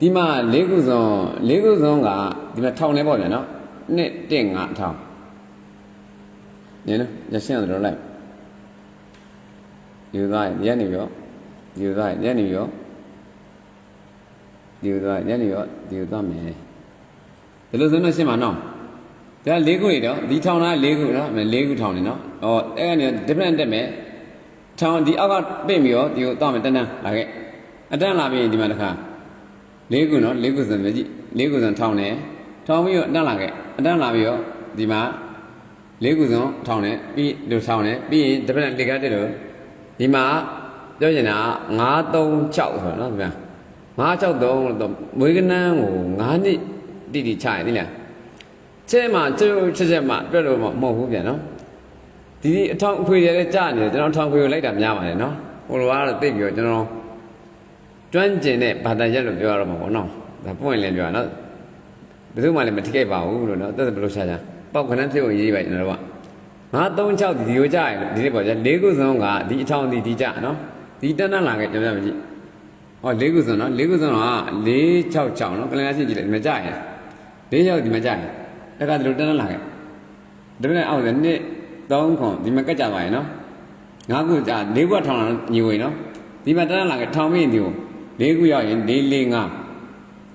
ဒီမှာ၄ခုစုံ၄ခုစုံကဒီမှာထောင်နေပေါ့ဗျာနော်နှစ်တစ်ငါထောင်နင်နော်ရရှင်းတယ်တော့လိုက်ယူသားညနေရောယူသားညနေရောယူသားညနေရောယူသားမယ်ဒီလိုဆိုတော့ရှင်းပါနော်ဒါ၄ခုနေတော့ဒီထောင်သား၄ခုနော်၄ခုထောင်နေနော်ဩအဲ့ကနေ different တက်မယ်ထောင်ဒီအောက်ကပြင့်ပြီးတော့ဒီကိုတောက်မယ်တန်းတန်းလာခဲ့အတန်းလာပြီးဒီမှာတစ်ခါ လေးခုနော်လေးခုဆိုမြကြီးလေးခုဆိုထောင်းတယ်ထောင်းပြီးတော့အတန်းလာခဲ့အတန်းလာပြီးတော့ဒီမှာလေးခုဆိုထောင်းတယ်ပြီးလို့ထောင်းတယ်ပြီးရင်တစ်ပတ်လေကတက်လို့ဒီမှာပြောချင်တာ936ဆိုတော့နော်ဗျာ963တော့မွေးကနန်းကို9နှစ်တိတိချရသိလားကျဲမှာကျုပ်ချက်ချက်မှတွက်လို့မဟုတ်ဘူးဗျာနော်ဒီဒီအထောင်အဖွေတွေလည်းကြားနေတယ်ကျွန်တော်ထောင်ဖွေကိုလိုက်တာများပါတယ်နော်ဟိုလိုကတော့သိပြီးတော့ကျွန်တော် ကျွမ်းကျင်တဲ့ဘာသာရက်လို့ပြောရတော့မှာပေါ့နော်ဒါပွင့်လည်းပြောရနော်ဘယ်သူမှလည်းမထိခိုက်ပါဘူးလို့နော်သက်သက်ဘယ်လိုရှာရှာပေါက်ခဏဖြစ်ကိုရေးပါကျွန်တော်တို့ကငါ36ဒီဒီကိုကြားရင်ဒီနေ့ပေါ့ကြာ၄ခုစုံကဒီအထောင်ဒီဒီကြနော်ဒီတန်းတန်းလာခဲ့ကျွန်တော်မကြည့်ဟော၄ခုစုံနော်၄ခုစုံက466နော်ကလန်ရှိကြည့်လိုက်ဒီမှာကြားရင်၄ရောက်ဒီမှာကြားရင်တခါတလူတန်းတန်းလာခဲ့ဒါပေမဲ့အောက်ဆိုနှစ်3ခွန်ဒီမှာကတ်ကြပါရဲ့နော်ငါးခုကြာ၄ခုထောင်လာညီဝင်နော်ဒီမှာတန်းတန်းလာခဲ့ထောင်မင်းဒီကို လေးခုရောက်ရင်လေးလေးငါ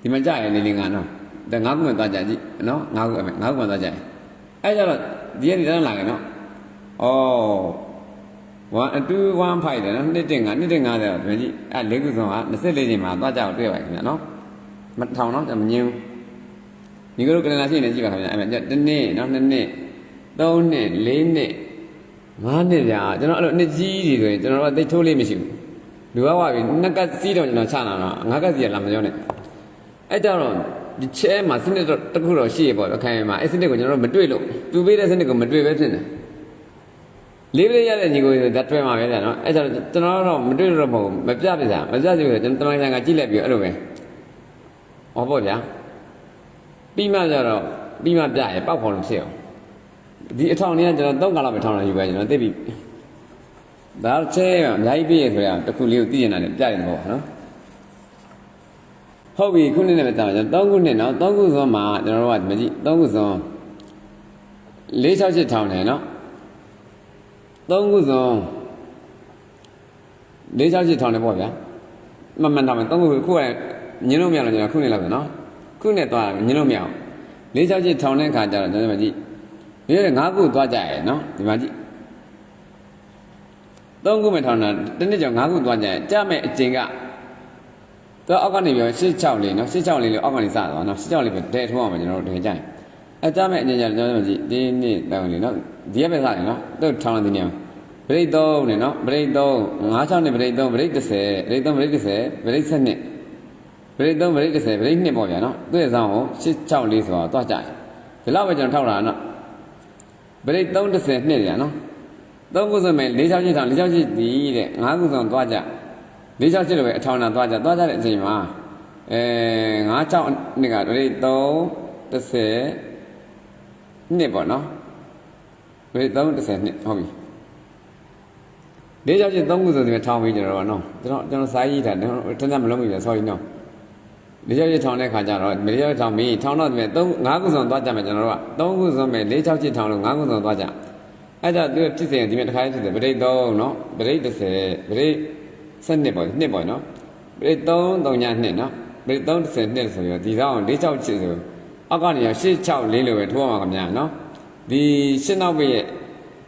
ဒီမှာကြာရင်လေးလေးငါနော်ဒါငါးခုမှသွားကြကြည့်နော်ငါးခုအမေငါးခုမှသွားကြရင်အဲကြတော့ဒီကနေတန်းလာကြနော်ဩ1 2 1 5တယ်နော်နှစ်တင်ငါနှစ်တင်ငါတယ်တော့ဒီကြီးအဲလေးခုဆုံးက24ချိန်မှာသွားကြအောင်တွေ့ပါခင်ဗျာနော်မထောင်တော့မငင်းဒီလိုကလနာရှိနေကြည့်ပါခင်ဗျာအဲတနေ့နော်နှစ်နှစ်သုံးနှစ်လေးနှစ်ငါးနှစ်ဗျာကျွန်တော်အဲ့လိုနှစ်ကြီးတွေဆိုရင်ကျွန်တော်တို့သိထိုးလေးမရှိဘူး လူကဝါပြီနှစ်ကတ်စီးတော့ကျွန်တော်ချလာတော့ငါးကတ်စီးကလာမပြောနဲ့အဲ့ကြတော့ဒီချဲမှာစနစ်တော့တစ်ခုတော့ရှိရပေါ့အခိုင်အမာအဲ့စနစ်ကိုကျွန်တော်တို့မတွေ့လို့သူပေးတဲ့စနစ်ကိုမတွေ့ပဲဖြစ်နေလေးပလေးရတဲ့ညီကိုဒါတွေ့မှာပဲဗျာနော်အဲ့ကြတော့ကျွန်တော်တော့မတွေ့တော့မဟုတ်မပြပြစားမပြစီဘူးကျွန်တော်တမန်ဆိုင်ကကြည့်လိုက်ပြီးအဲ့လိုပဲဟောပေါ့ဗျာပြီးမှကြတော့ပြီးမှပြရပောက်ဖော်လို့ဖြစ်အောင်ဒီအထောင်လေးကကျွန်တော်သုံးကလောက်ပဲထောင်လာယူပဲကျွန်တော်သိပြီ ဒါချဲအများကြီးပြည့်ရဆိုရတခုလေးကိုသိနေတာနဲ့ပြရတယ်ပေါ့နော်ဟုတ်ပြီခုနှစ်နဲ့ပဲတာကျွန်တော်3ခုနှစ်နော်3ခုစွန်းမှာကျွန်တော်တို့ကမကြည့်3ခုစွန်း468ထောင်တယ်နော်3ခုစွန်း468ထောင်တယ်ပေါ့ဗျာမမှန်တော့မယ်3ခုခုကညင်းလို့မရတော့ကျွန်တော်ခုနှစ်လောက်ပဲနော်ခုနှစ်သွားညင်းလို့မရအောင်468ထောင်တဲ့ခါကျတော့ကျွန်တော်မကြည့်ဒီ5ခုသွားကြရယ်နော်ဒီမှာကြည့် သုံးခုမဲ့ထောင်တာတစ်နှစ်ကျော်၅ခုသွားကြရင်ကြမဲ့အကျင်ကတော့အောက်ကနေပြော86လေးနော်86လေးလို့အောက်ကနေစသွားနော်86လေးပဲဒဲထိုးအောင်မယ်ကျွန်တော်တို့တကယ်ကြရင်အဲကြမဲ့အကျင်ကြကျွန်တော်တို့ကြည့်ဒီနေ့တောင်းလေးနော်ဒီရက်ပဲစတယ်နော်သူထောင်တဲ့နေရာဗရိတ်3နဲ့နော်ဗရိတ်3 56နဲ့ဗရိတ်3ဗရိတ်10ဗရိတ်3ဗရိတ်10ဗရိတ်7နဲ့ဗရိတ်3ဗရိတ်10ဗရိတ်2ပေါ့ဗျာနော်သူ့ရဲ့ဆောင်ကို86လေးဆိုတော့သွားကြရင်ဒီလောက်ပဲကျွန်တော်ထောက်တာနော်ဗရိတ်3 10နှစ်ညာနော် သုံးခုဆိုမဲ့၄၆ချက်ထောင်၄၆ချက်ဒီတဲ့၅ခုဆောင်သွားကြ၄၆ချက်လိုပဲအထောင်နာသွားကြသွားကြတဲ့အချိန်မှာအဲ၅၆နှစ်ကဒီ3 30နှစ်ပေါ့နော်ဒီ3 30နှစ်ဟုတ်ပြီ၄၆ချက်၃ခုဆိုဒီမှာထောင်ပြီးကျွန်တော်နော်ကျွန်တော်ကျွန်တော်စာရေးတာကျွန်တော်တန်းတန်းမလုံးမိပြီ sorry နော်၄၆ချက်ထောင်တဲ့ခါကျတော့၄၆ချက်ထောင်ပြီးထောင်တော့ဒီမှာ3 5ခုဆောင်သွားကြမယ်ကျွန်တော်တို့က3ခုဆောင်မဲ့၄၆ချက်ထောင်လို့5ခုဆောင်သွားကြ အဲ့ဒါသူဖြစ်စဉ်ဒီမှာတစ်ခါဖြစ်တယ်ဗရိတ်3နော်ဗရိတ်30ဗရိတ်7ပေါ့နှစ်ပေါ့နော်ဗရိတ်3 3ညနှစ်နော်ဗရိတ်3 30နှစ်ဆိုရောဒီဆောင်46ချစ်ဆိုအောက်ကနေရ86လေးလိုပဲထိုးအောင်ပါခင်ဗျာနော်ဒီရှင်းနောက်ပိရဲ့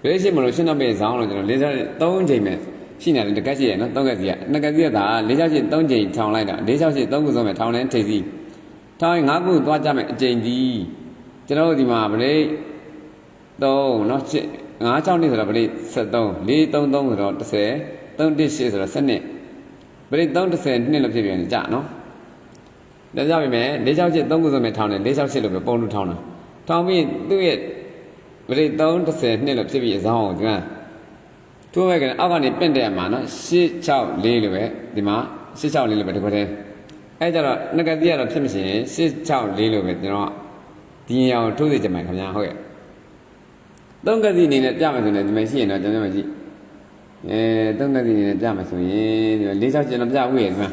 ဗရိတ်ရှင်းမလို့ရှင်းနောက်ပိရဲ့ဇောင်းလို့ကျွန်တော်လေးစား3ချိန်ပဲရှိနေတယ်တကက်ရှိရနော်3ကက်စီကနှစ်ကက်စီကဒါ46 3ချိန်ထောင်လိုက်တာ46 3ခုစုံပဲထောင်တဲ့ထိပ်စီထောင်ရင်5ခုသွားကြမယ်အချိန်ဒီကျွန်တော်တို့ဒီမှာဗရိတ်3နော်ရှင်း 9 6နှစ်ဆိုတော့ဗရိတ်73 4 3 3ဆိုတော့30 3 1 8ဆိုတော့7နှစ်ဗရိတ်3 30နှစ်လို့ဖြစ်ပြန်ကြနော်ဒါကြောင့်ပြီမဲ့4 6 8 3ခုဆိုမဲ့ထောင်းတယ်4 6 8လို့ပဲပုံလို့ထောင်းတာထောင်းပြီးသူ့ရဲ့ဗရိတ်3 30နှစ်လို့ဖြစ်ပြီးအဆောင်ကိုဒီမှာထိုးပဲကအောက်ကနေပင့်တယ်မှာနော်6 6 4လို့ပဲဒီမှာ6 6 4လို့ပဲဒီကိုတည်းအဲကြတော့ငကတိကတော့ဖြစ်မရှင်6 6 4လို့ပဲကျွန်တော်ဒီညအောင်ထိုးစေချင်မှာခင်ဗျာဟုတ်ရဲ့ သုံးကတိအနေနဲ့ပြမယ်ဆိုရင်ဒီမှာရှိရင်တော့ကျွန်တော်မကြည့်အဲသုံးကတိအနေနဲ့ပြမယ်ဆိုရင်ဒီမှာ၄၆ကျင်တော့ပြဦးရဲ့ဒီမှာ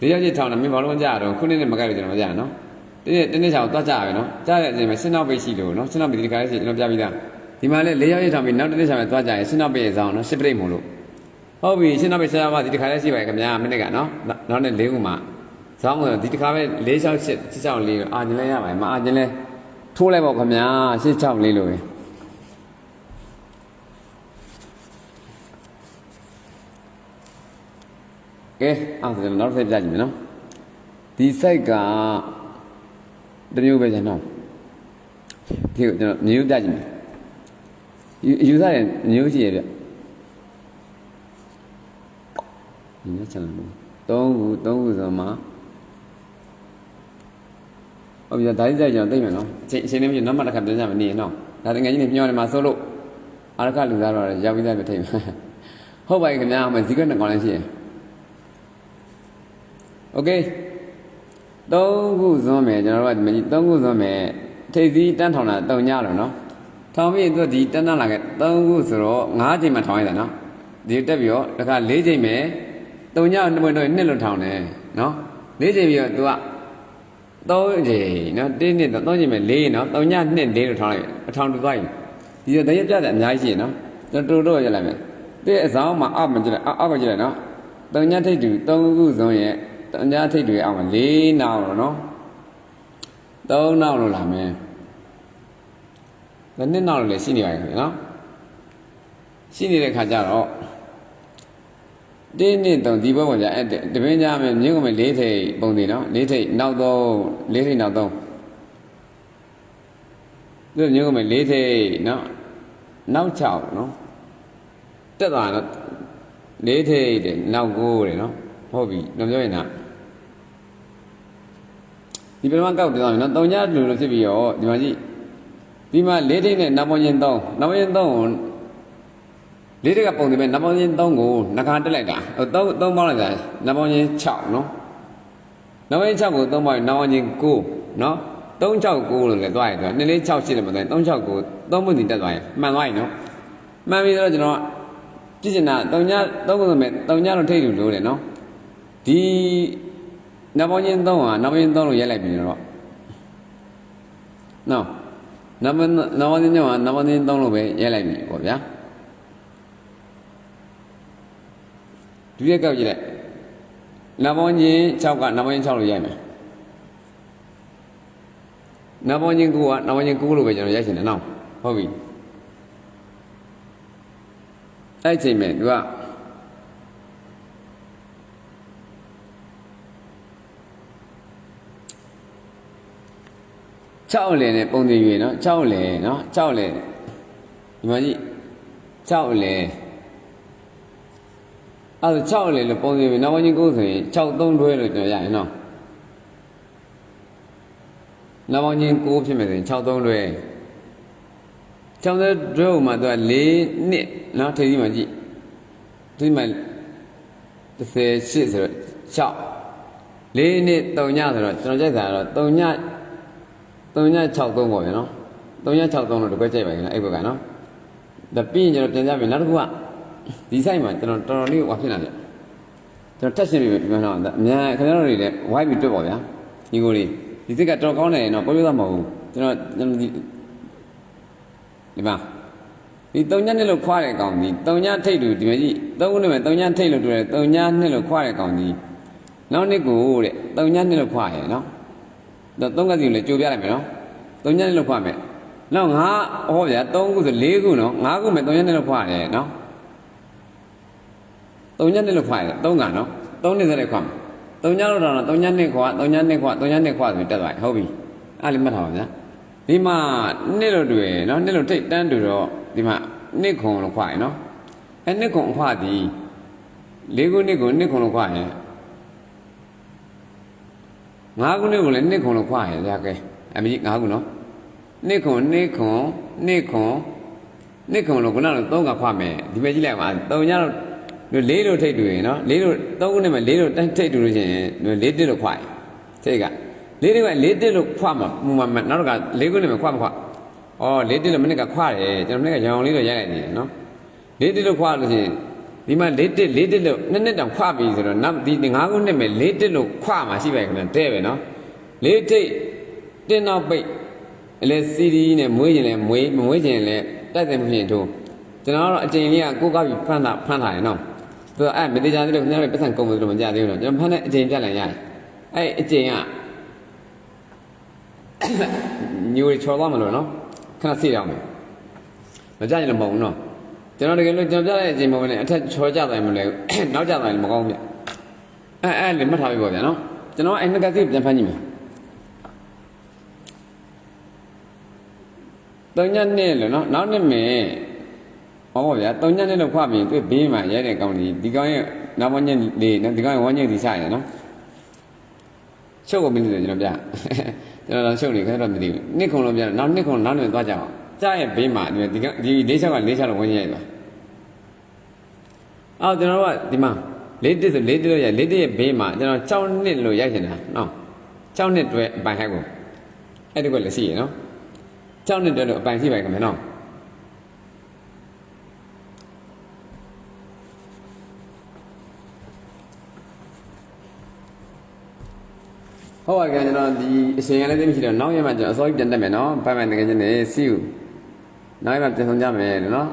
လေးရောက်ကြီးထောင်းတာမင်းဘာလို့မကြရတော့ခုနှစ်နဲ့မကြိုက်လို့ကျွန်တော်မကြရနော်ဒီနေ့တင်းနေ့ချောင်းသွားကြရပဲနော်ကြားတဲ့အချိန်မှာရှင်းနောက်ပိတ်ရှိလို့နော်ရှင်းနောက်ပိတ်ဒီခါလေးရှိကျွန်တော်ပြပြီးသားဒီမှာလေလေးရောက်ကြီးထောင်းပြီးနောက်တင်းနေ့ချောင်းမှာသွားကြရင်ရှင်းနောက်ပိတ်ရဲ့ဆောင်နော်ရှစ်ပရိတ်မို့လို့ဟုတ်ပြီရှင်းနောက်ပိတ်ဆရာမဒီခါလေးရှိပါရဲ့ခင်ဗျာမိနစ်ကနော်နောက်နဲ့လေးခုမှဇောင်းကတော့ဒီတစ်ခါပဲ၄6 8 6 6လေးအာကျင်လဲရပါတယ်မအာကျင်လဲထိုးလိုက်ပေါ့ခင်ဗျာ၈6လေးလို့ပဲ ကဲအဲ့ဒါနောက်ဆက်ပြကြည့်မယ်နော်ဒီ site ကတစ်မျိုးပဲကျွန်တော်ဒီကိုကျွန်တော်မျိုးပြကြည့်မယ်ယူယူစားတယ်မျိုးရှိရပြဒီနေ့ကျွန်တော်၃ခု၃ခုဆိုမှဟုတ်ပြီဒါကြီးကြိုက်ကျွန်တော်သိမယ်နော်အချိန်အချိန်လေးမရှိနောက်မှတစ်ခါပြန်ကြမယ်နေနော်ဒါတကယ်ကြီးနေမျောနေမှာစိုးလို့အာရခလူသားတော့ရောက်ပြီးသားပဲထိတ်မယ်ဟုတ်ပါပြီခင်ဗျာမဇီကနှစ်ကောင်လည်းရှိရယ် โอเคသုံးခုစွန်းမယ်ကျွန်တော်တို့ကဒီမကြီးသုံးခုစွန်းမယ်ထိပ်သီးတန်းထောင်တာတုံညလို့နော်ထောင်ပြီးသူဒီတန်းတန်းလာခဲ့သုံးခုဆိုတော့၅ချိန်မှထောင်ရတာနော်ဒီတက်ပြီးတော့တခါ၄ချိန်မယ်တုံညနှစ်ပွင့်တော့နှစ်လို့ထောင်တယ်နော်၄ချိန်ပြီးတော့သူကသုံးချိန်နော်တင်းနှစ်သုံးချိန်မယ်၄နော်တုံညနှစ်၄လို့ထောင်လိုက်အထောင်တူသွားရင်ဒီတော့တရက်ပြတယ်အများကြီးရှိရနော်ကျွန်တော်တို့ရလိုက်မယ်တဲ့အဆောင်မှာအောက်မှာကြည့်လိုက်အောက်မှာကြည့်လိုက်နော်တုံညထိတ်တူသုံးခုစွန်းရဲ့ တန်ကြားထိတ်တွေအောင်၄နောက်တော့နော်၃နောက်လို့လာမယ်ဒါနှစ်နောက်လို့လည်းရှိနေပါရဲ့နော်ရှိနေတဲ့ခါကျတော့တင်းနှစ်တုံဒီဘက်ပေါ်ကြအဲ့တပင်းကြမယ်မြင်းကုန်မယ်၄ထိတ်ပုံတွေနော်၄ထိတ်နောက်တော့၄ထိတ်နောက်တော့ဒီမြင်းကုန်မယ်၄ထိတ်နော်နောက်6နော်တက်သွားတော့၄ထိတ်တဲ့နောက်9တဲ့နော် ဟုတ်ပြီတော့ပြောရင်လားဒီပထမကောက်တင်သွားပြီနော်တုံညလူလို့ဖြစ်ပြီးရောဒီမှာကြည့်ဒီမှာ၄ထိပ်နဲ့နမောချင်း3နမောချင်း3ကိုလေးတကပုံနေမဲ့နမောချင်း3ကိုနှခါတက်လိုက်တာဟို3 3ပေါင်းလိုက်တာနမောချင်း6နော်နမောချင်း6ကို3ပေါင်းနမောချင်း9နော်369လို့လည်းတွားရတော့2လေး6ရှိတယ်မသိ369 3ပုံစီတက်သွားရင်မှန်သွားရင်နော်မှန်ပြီဆိုတော့ကျွန်တော်ကြည့်ချင်တာတုံည3ခုဆိုမဲ့တုံညလို့ထိတ်လူလို့တယ်နော် ဒီနဘောချင်းသုံးဟာနဘောချင်းသုံးလို့ရိုက်လိုက်ပြီတော့နော်နဘောနဘောချင်းဟာနဘောချင်းသုံးလို့ပဲရိုက်လိုက်ပြီပေါ့ဗျာဒုတိယကောက်ကြည့်လိုက်နဘောချင်း6ကနဘောချင်း6လို့ရိုက်မယ်နဘောချင်း9ကနဘောချင်း9လို့ပဲကျွန်တော်ရိုက်ရှင်တယ်နော်ဟုတ်ပြီအဲ့ချိန်မဲ့သူက 6လည်နဲ့ပုံတင်ရွေနော်6လည်နော်6လည်ဒီမှာကြည့်6လည်အဲ့ဒါ6လည်လို့ပုံတင်ရွေနောက်ပိုင်းကိုဆိုရင်6 3တွဲလို့ကျွန်တော်ရရင်နော်နောက်ပိုင်း9ဖြစ်မယ်ဆိုရင်6 3တွဲ6 3တွဲဟိုမှာသူက4နှစ်နော်ထိပ်ကြီးမှာကြည့်ဒီမှာ38ဆိုတော့6 4နှစ်3ညဆိုတော့ကျွန်တော်ကြိုက်တာတော့3ည 3963ပေါ့ဗျာနော်3963လို့တကွက်ကြိုက်ပါခင်ဗျာအဲ့ဘက်ကနော်ဒါပြီးရင်ကျွန်တော်ပြန်ကြပြီနောက်တစ်ခုကဒီ site မှာကျွန်တော်တော်တော်လေးဟောဖြစ်လာတယ်ကျွန်တော်တက်ရှင်းပြီပြန်တော့အများခင်ဗျားတို့တွေလည်းဝိုင်းပြီးတွက်ပါဗျာညီကိုလေးဒီစိတ်ကတော်ကောင်းတယ်နော်ပြောပြသားမဟုတ်ဘူးကျွန်တော်ကျွန်တော်ဒီဒီမှာဒီ3ညနှစ်လို့ခွာတဲ့ကောင်ဒီ3ညထိတ်တူဒီမှာကြည့်3ခုနဲ့3ညထိတ်လို့တွေ့တယ်3ညနှစ်လို့ခွာတဲ့ကောင်ဒီနောက်နှစ်ကိုတဲ့3ညနှစ်လို့ခွာရယ်နော်တော့ သုံးကစီကိုလည်းကြိုပြလိုက်မယ်နော်သုံးညနဲ့လောက်ခွမယ်နောက်ငါဟောဗျာသုံးခုဆို၄ခုနော်၅ခုမဲ့သုံးညနဲ့လောက်ခွရတယ်နော်သုံးညနဲ့လောက်ခွရတယ်သုံးကနော်သုံးနှစ်စက်ခွမှာသုံးညလောက်တော့သုံးညနဲ့ခွသုံးညနဲ့ခွသုံးညနဲ့ခွဆိုတက်သွားပြီဟုတ်ပြီအဲ့လေးမှတ်ထားပါဗျာဒီမှာနှစ်လို့တွေ့နော်နှစ်လို့ထိတ်တန်းတူတော့ဒီမှာနှစ်ခုလို့ခွရနော်အဲ့နှစ်ခုခွသည်၄ခုနှစ်ခုနှစ်ခုလို့ခွရင် ငါးခုနှစ်ကိုလည်းနှစ်ခုလို့ခွာရရကဲအမကြီးငါးခုနော်နှစ်ခုနှစ်ခုနှစ်ခုနှစ်ခုလို့ခုနကသုံးကခွာမယ်ဒီမဲ့ကြည့်လိုက်ပါသုံးညတော့လေးလို့ထိတ်တူရင်နော်လေးလို့သုံးခုနဲ့မှလေးလို့ထိတ်တူလို့ရှိရင်လေးတစ်လို့ခွာရထိတ်ကလေးတွေကလေးတစ်လို့ခွာမှာမူမနောက်တော့ကလေးခုနဲ့မှခွာမခွာဩလေးတစ်လို့မနစ်ကခွာတယ်ကျွန်တော်မနစ်ကရောင်လေးတော့ရိုက်လိုက်နေတယ်နော်လေးတစ်လို့ခွာလို့ရှိရင် ဒီဒီမှာ၄တစ်၄တစ်လို့နှစ်နှစ်တောင်ခွပြီဆိုတော့နောက်ဒီ၅ခုနှစ်မဲ့၄တစ်လို့ခွမှာရှိပါရဲ့ခင်ဗျတဲ့ပဲနော်၄တစ်တင်းနောက်ပိတ်အလဲစီဒီနဲ့မွေးရင်လည်းမွေးမမွေးရင်လည်းတိုက်တယ်မဖြစ်တို့ကျွန်တော်ကတော့အချိန်လေးကကိုကောက်ပြီးဖမ်းတာဖမ်းတာရယ်နော်သူကအဲ့မသေးကြသေးလို့ခင်ဗျားတို့ပတ်စံကုန်လို့မကြသေးဘူးနော်ကျွန်တော်ဖမ်းတဲ့အချိန်ပြလိုက်ရတယ်အဲ့အချိန်ကညိုချော်သွားမလို့နော်ခဏစီရအောင်မယ်မကြရင်လည်းမဟုတ်ဘူးနော် ကျွန်တော်တကယ်လို့ကျွန်တော်ပြတဲ့အချိန်မှာလည်းအထက်ချော်ကြတယ်မလဲနောက်ကြတယ်လည်းမကောင်းဘူးဗျအဲအဲလည်းမှတ်ထားပြီပေါ့ဗျာနော်ကျွန်တော်အဲ့နှစ်ကစီပြန်ဖမ်းကြည့်မယ်တုံညနဲ့လို့နော်နောက်နှစ်မယ်ဟောဗျာတုံညနဲ့လို့ခွပြီးသူဘေးမှာရဲတဲ့ကောင်ကြီးဒီကောင်ရဲ့နောက်ဝန်းကျင်လေးနော်ဒီကောင်ရဲ့ဝန်းကျင်ဒီစားရနော်ချုပ်ကိုမင်းတို့ကျွန်တော်ပြကျွန်တော်တော့ချုပ်နေခါတော့မသိဘူးနှစ်ခုလုံးပြနောက်နှစ်ခုလုံးနောက်နေသွားကြအောင် ကြားရဲ့ဘေးမှာဒီကဒီလေးချက်ကလေးချက်လုံးဝင်ရိုက်သွားအော်ကျွန်တော်ကဒီမှာလေးတစ်ဆိုလေးတစ်လို့ရိုက်လေးတစ်ရဲ့ဘေးမှာကျွန်တော်6နှစ်လို့ရိုက်နေတာနော်6နှစ်တွဲအပိုင်ဟဲ့ကိုအဲ့ဒီကလည်းရှိရနော်6နှစ်တွဲလို့အပိုင်ရှိပါခင်ဗျာနော်ဟုတ်ပါကကျွန်တော်ဒီအချိန်ကလည်းသိမရှိတော့နောက်ရက်မှကျွန်တော်အစောကြီးပြန်တက်မယ်နော်ပိုင်ပိုင်တကယ်ချင်းနေစီဦး နောက်ရက်မှပြန်ဆောင်ကြမယ်လို့နော်